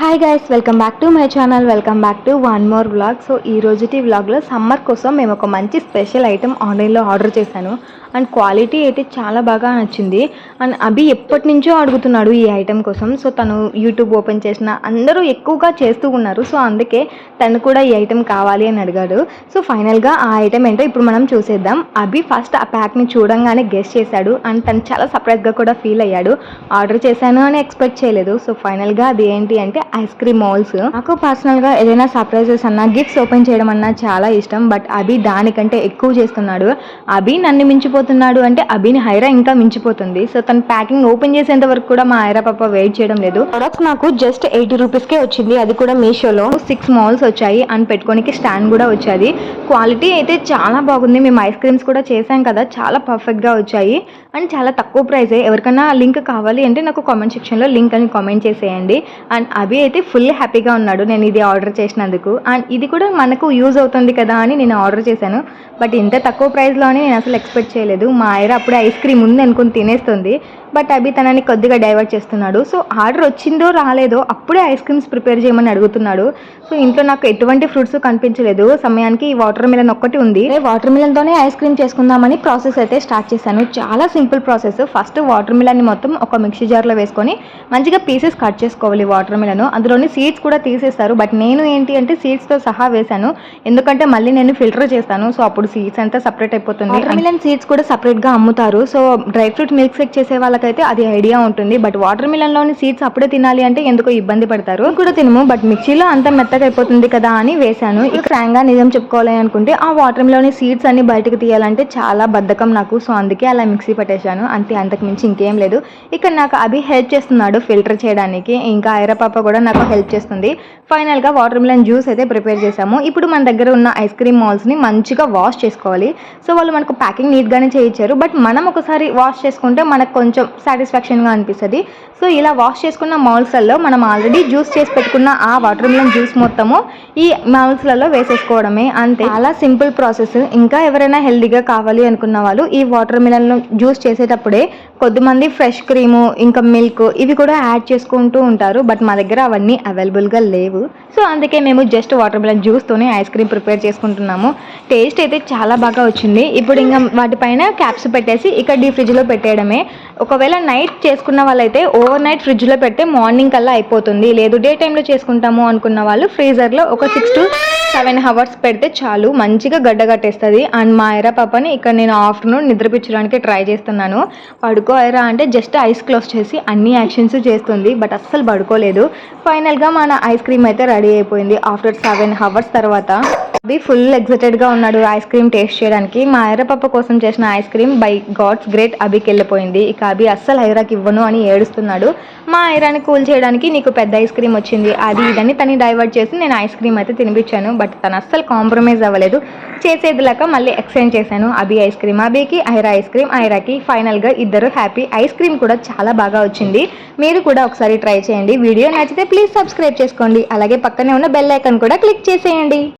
Hi guys welcome back to my channel welcome back to one more vlog so ఈ రోజుటి వ్లాగ్లో summer కోసం మేము ఒక మంచి స్పెషల్ ఐటెం ఆన్లైన్లో ఆర్డర్ చేశాను. అండ్ క్వాలిటీ అయితే చాలా బాగా నచ్చింది. అండ్ అభి ఎప్పటి నుంచో అడుగుతున్నాడు ఈ ఐటెం కోసం. సో తను యూట్యూబ్ ఓపెన్ చేసిన అందరూ ఎక్కువగా చేస్తూ ఉన్నారు. సో అందుకే తను కూడా ఈ ఐటెం కావాలి అని అడిగాడు. సో ఫైనల్గా ఆ ఐటెం ఏంటో ఇప్పుడు మనం చూసేద్దాం. అభి ఫస్ట్ ఆ ప్యాక్ని చూడంగానే గెస్ట్ చేశాడు. అండ్ తను చాలా సర్ప్రైజ్గా కూడా ఫీల్ అయ్యాడు. ఆర్డర్ చేశాను అని ఎక్స్పెక్ట్ చేయలేదు. సో ఫైనల్గా అది ఏంటి అంటే ఐస్ క్రీమ్ మాల్స్. నాకు పర్సనల్గా ఏదైనా సర్ప్రైజెస్ అన్నా గిఫ్ట్స్ ఓపెన్ చేయడం అన్నా చాలా ఇష్టం. బట్ అభి దానికంటే ఎక్కువ చేస్తున్నాడు. అభి నన్ను మించిపోతున్నాడు అంటే అభిని హైరా ఇంకా మించిపోతుంది. సో తన ప్యాకింగ్ ఓపెన్ చేసేంత వరకు కూడా మా హైరా పాప వెయిట్ చేయడం లేదు. ప్రొడక్ట్ నాకు జస్ట్ ఎయిటీ రూపీస్కే వచ్చింది. అది కూడా మీషోలో సిక్స్ మాల్స్ వచ్చాయి. అండ్ పెట్టుకోనికి స్టాండ్ కూడా వచ్చేది. క్వాలిటీ అయితే చాలా బాగుంది. మేము ఐస్ క్రీమ్స్ కూడా చేసాం కదా. చాలా పర్ఫెక్ట్గా వచ్చాయి. అండ్ చాలా తక్కువ ప్రైజే ఎవరికైనా లింక్ కావాలి అంటే నాకు కామెంట్ సెక్షన్లో లింక్ అని కామెంట్ చేసేయండి. అండ్ అభి అయితే ఫుల్ హ్యాపీగా ఉన్నాడు. నేను ఇది ఆర్డర్ చేసినందుకు. అండ్ ఇది కూడా మనకు యూజ్ అవుతుంది కదా అని నేను ఆర్డర్ చేశాను. బట్ ఇంత తక్కువ ప్రైస్లో అని నేను అసలు ఎక్స్పెక్ట్ చేయలేదు. మా ఆయన అప్పుడే ఐస్ క్రీమ్ ఉంది అనుకుని తినేస్తుంది. బట్ అభి తనని కొద్దిగా డైవర్ట్ చేస్తున్నాడు. సో ఆర్డర్ వచ్చిందో రాలేదో అప్పుడే ఐస్ క్రీమ్స్ ప్రిపేర్ చేయమని అడుగుతున్నాడు. సో ఇంట్లో నాకు ఎటువంటి ఫ్రూట్స్ కనిపించలేదు. సమయానికి ఈ వాటర్ మిలన్ ఒక్కటి ఉంది. వాటర్ మిలన్తోనే ఐస్ క్రీమ్ చేసుకుందామని ప్రాసెస్ అయితే స్టార్ట్ చేశాను. చాలా సింపుల్ ప్రాసెస్ ఫస్ట్ వాటర్ మిలన్ని మొత్తం ఒక మిక్సీ జార్లో వేసుకొని మంచిగా పీసెస్ కట్ చేసుకోవాలి వాటర్ మిలను అందులోని సీడ్స్ కూడా తీసేస్తారు. బట్ నేను ఏంటి అంటే సీడ్స్తో సహా వేశాను. ఎందుకంటే మళ్ళీ నేను ఫిల్టర్ చేస్తాను. సో అప్పుడు సీడ్స్ అంతా సపరేట్ అయిపోతుంది. వాటర్ మిలన్ సీడ్స్ కూడా సపరేట్గా అమ్ముతారు. So dry fruit milk shake చేసే వాళ్ళకైతే అది ఐడియా ఉంటుంది. బట్ వాటర్ మిలన్లోని సీడ్స్ అప్పుడే తినాలి అంటే ఎందుకో ఇబ్బంది పడతారు. కూడా తినము. బట్ మిక్సీలో అంతా మెత్తగా అయిపోతుంది కదా అని వేశాను. ఇక ఫ్రాంక్గా నిజం చెప్పుకోవాలి అనుకుంటే ఆ వాటర్ మిలన్ సీడ్స్ అన్ని బయటకు తీయాలంటే చాలా బద్ధకం నాకు. సో అందుకే అలా మిక్సీ పట్టేశాను. అంతే అంతకు మించి ఇంకేం లేదు. ఇక్కడ నాకు అభి హెల్ప్ చేస్తున్నాడు ఫిల్టర్ చేయడానికి. ఇంకా ఐరా పాప కూడా నాకు హెల్ప్ చేస్తుంది. ఫైనల్గా వాటర్ మిలన్ జ్యూస్ అయితే ప్రిపేర్ చేసాము ఇప్పుడు మన దగ్గర ఉన్న ఐస్ క్రీమ్ మాల్స్ని మంచిగా వాష్ చేసుకోవాలి. సో వాళ్ళు మనకు ప్యాకింగ్ నీట్గానే చేయించారు. బట్ మనం ఒకసారి వాష్ చేసుకుంటే మనకు కొంచెం సాటిస్ఫాక్షన్గా అనిపిస్తుంది. సో ఇలా వాష్ చేసుకున్న మాల్స్లలో మనం ఆల్రెడీ జ్యూస్ చేసి పెట్టుకున్న ఆ వాటర్ మిలన్ జ్యూస్ మొత్తము ఈ మాల్స్లలో వేసేసుకోవడమే. అంతే. చాలా సింపుల్ ప్రాసెస్ ఇంకా ఎవరైనా హెల్దీగా కావాలి అనుకున్న వాళ్ళు ఈ వాటర్ మిలన్ జ్యూస్ చేసేటప్పుడే కొద్దిమంది ఫ్రెష్ క్రీము ఇంకా మిల్క్ ఇవి కూడా యాడ్ చేసుకుంటూ ఉంటారు. బట్ మా దగ్గర అవన్నీ అవైలబుల్గా లేవు. సో అందుకే మేము జస్ట్ వాటర్ మిలన్ జ్యూస్తోనే ఐస్ క్రీమ్ ప్రిపేర్ చేసుకుంటున్నాము. టేస్ట్ అయితే చాలా బాగా వచ్చింది. ఇప్పుడు ఇంకా వాటిపైన క్యాప్స్ పెట్టేసి ఇక్కడ డీ ఫ్రిడ్జ్లో పెట్టేయడమే. ఒకవేళ నైట్ చేసుకున్న వాళ్ళైతే ఓవర్ నైట్ ఫ్రిడ్జ్లో పెడితే మార్నింగ్ కల్లా అయిపోతుంది. లేదు డే టైంలో చేసుకుంటాము అనుకున్న వాళ్ళు ఫ్రీజర్లో ఒక సిక్స్ టు సెవెన్ అవర్స్ పెడితే చాలు మంచిగా గడ్డ కట్టేస్తుంది. అండ్ మా ఐరా పాపని ఇక్కడ నేను ఆఫ్టర్నూన్ నిద్రపించడానికి ట్రై చేస్తున్నాను. పడుకోయరా అంటే జస్ట్ ఐస్ క్లోజ్ చేసి అన్ని యాక్షన్స్ చేస్తుంది బట్ అస్సలు పడుకోలేదు. ఫైనల్గా మన ఐస్ క్రీమ్ అయితే రెడీ అయిపోయింది. ఆఫ్టర్ సెవెన్ అవర్స్ తర్వాత అభి ఫుల్ ఎక్సైటెడ్గా ఉన్నాడు ఐస్ క్రీమ్ టేస్ట్ చేయడానికి. మా ఐరా కోసం చేసిన ice cream by God's great అభికి వెళ్ళిపోయింది. ఇక అభి అస్సలు ఐరాకి ఇవ్వను అని ఏడుస్తున్నాడు. మా ఐరాని కూల్ చేయడానికి నీకు పెద్ద ఐస్ క్రీమ్ వచ్చింది. అది ఇదని తని డైవర్ట్ చేసి నేను ఐస్ క్రీమ్ అయితే తినిపించాను. బట్ తను అస్సలు కాంప్రమైజ్ అవ్వలేదు. చేసేది లేక మళ్ళీ ఎక్స్చేంజ్ చేశాను. అభి ఐస్ క్రీమ్ అభికి ఐరా ఐస్ క్రీమ్ ఐరాకి ఫైనల్గా ఇద్దరు హ్యాపీ ఐస్ క్రీమ్ కూడా చాలా బాగా వచ్చింది. మీరు కూడా ఒకసారి ట్రై చేయండి. వీడియో నచ్చితే ప్లీజ్ సబ్స్క్రైబ్ చేసుకోండి. అలాగే పక్కనే ఉన్న బెల్ ఐకాన్ కూడా క్లిక్ చేసేయండి.